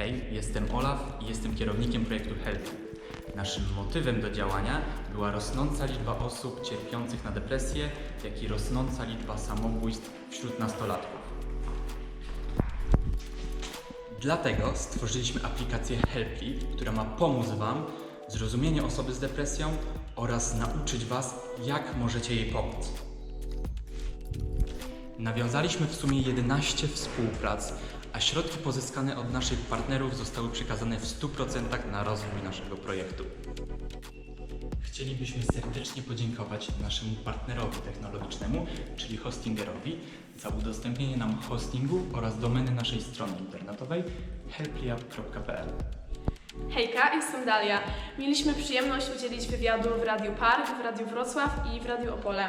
Hej, jestem Olaf i jestem kierownikiem projektu Help. Naszym motywem do działania była rosnąca liczba osób cierpiących na depresję, jak i rosnąca liczba samobójstw wśród nastolatków. Dlatego stworzyliśmy aplikację Helply, która ma pomóc Wam w zrozumieniu osoby z depresją oraz nauczyć Was, jak możecie jej pomóc. Nawiązaliśmy w sumie 11 współprac, a środki pozyskane od naszych partnerów zostały przekazane w 100% na rozwój naszego projektu. Chcielibyśmy serdecznie podziękować naszemu partnerowi technologicznemu, czyli hostingerowi, za udostępnienie nam hostingu oraz domeny naszej strony internetowej helpliup.pl. Hejka, jestem Dalia. Mieliśmy przyjemność udzielić wywiadu w Radiu Park, w Radiu Wrocław i w Radiu Opole.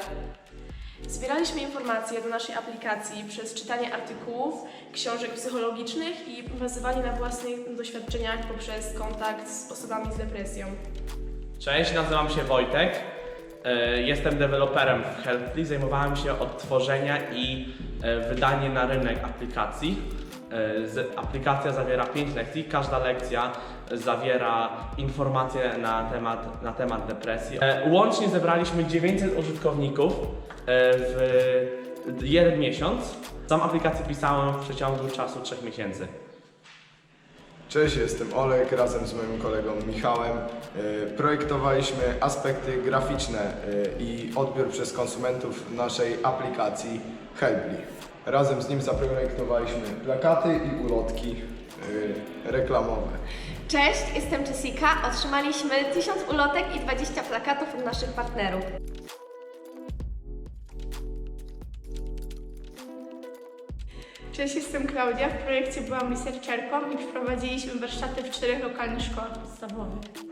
Zbieraliśmy informacje do naszej aplikacji przez czytanie artykułów, książek psychologicznych i bazowanie na własnych doświadczeniach poprzez kontakt z osobami z depresją. Cześć, nazywam się Wojtek. E, Jestem deweloperem w Helply. Zajmowałem się od tworzenia i e, wydanie na rynek aplikacji. E, Aplikacja zawiera 5 lekcji. Każda lekcja zawiera informacje na temat, na temat depresji. Łącznie zebraliśmy 900 użytkowników w jeden miesiąc. Sam aplikację pisałem w przeciągu czasu 3 miesięcy. Cześć, jestem Olek, razem z moim kolegą Michałem. e, Projektowaliśmy aspekty graficzne e, i odbiór przez konsumentów naszej aplikacji Helply. Razem z nim zaprojektowaliśmy plakaty i ulotki e, reklamowe. Cześć, jestem Jessica. Otrzymaliśmy 1000 ulotek i 20 plakatów od naszych partnerów. Cześć, jestem Klaudia. W projekcie byłam researcherką i wprowadziliśmy warsztaty w czterech lokalnych szkołach podstawowych.